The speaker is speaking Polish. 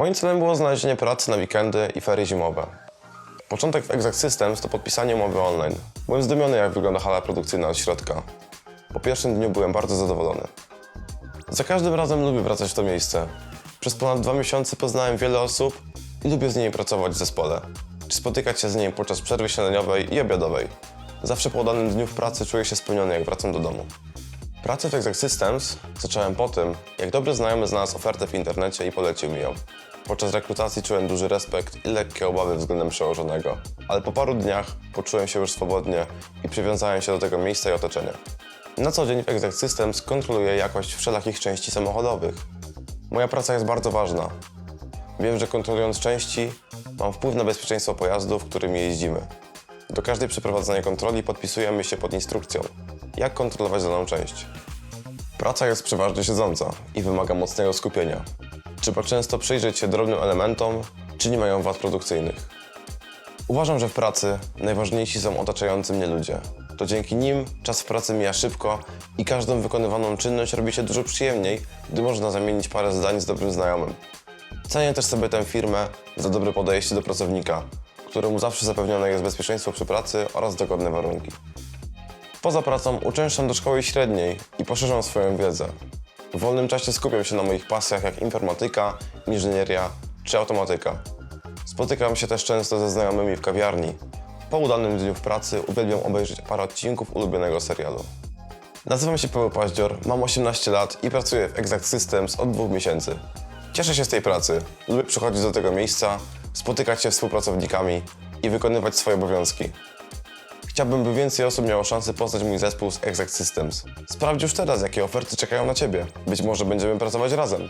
Moim celem było znalezienie pracy na weekendy i ferie zimowe. Początek w Exact Systems to podpisanie umowy online. Byłem zdumiony, jak wygląda hala produkcyjna od środka. Po pierwszym dniu byłem bardzo zadowolony. Za każdym razem lubię wracać w to miejsce. Przez ponad dwa miesiące poznałem wiele osób i lubię z nimi pracować w zespole. Czy spotykać się z nimi podczas przerwy śniadaniowej i obiadowej. Zawsze po danym dniu w pracy czuję się spełniony, jak wracam do domu. Pracę w Exact Systems zacząłem po tym, jak dobry znajomy znalazł ofertę w internecie i polecił mi ją. Podczas rekrutacji czułem duży respekt i lekkie obawy względem przełożonego, ale po paru dniach poczułem się już swobodnie i przywiązałem się do tego miejsca i otoczenia. Na co dzień w Exact Systems kontroluję jakość wszelakich części samochodowych. Moja praca jest bardzo ważna. Wiem, że kontrolując części, mam wpływ na bezpieczeństwo pojazdów, którymi jeździmy. Do każdej przeprowadzonej kontroli podpisujemy się pod instrukcją, jak kontrolować daną część. Praca jest przeważnie siedząca i wymaga mocnego skupienia. Trzeba często przyjrzeć się drobnym elementom, czy nie mają wad produkcyjnych. Uważam, że w pracy najważniejsi są otaczający mnie ludzie. To dzięki nim czas w pracy mija szybko i każdą wykonywaną czynność robi się dużo przyjemniej, gdy można zamienić parę zdań z dobrym znajomym. Cenię też sobie tę firmę za dobre podejście do pracownika, któremu zawsze zapewnione jest bezpieczeństwo przy pracy oraz dogodne warunki. Poza pracą uczęszczam do szkoły średniej i poszerzam swoją wiedzę. W wolnym czasie skupiam się na moich pasjach jak informatyka, inżynieria czy automatyka. Spotykam się też często ze znajomymi w kawiarni. Po udanym dniu w pracy uwielbiam obejrzeć parę odcinków ulubionego serialu. Nazywam się Paweł Paździor, mam 18 lat i pracuję w Exact Systems od dwóch miesięcy. Cieszę się z tej pracy, lubię przychodzić do tego miejsca, spotykać się z współpracownikami i wykonywać swoje obowiązki. Chciałbym, by więcej osób miało szansę poznać mój zespół z Exact Systems. Sprawdź już teraz, jakie oferty czekają na Ciebie. Być może będziemy pracować razem.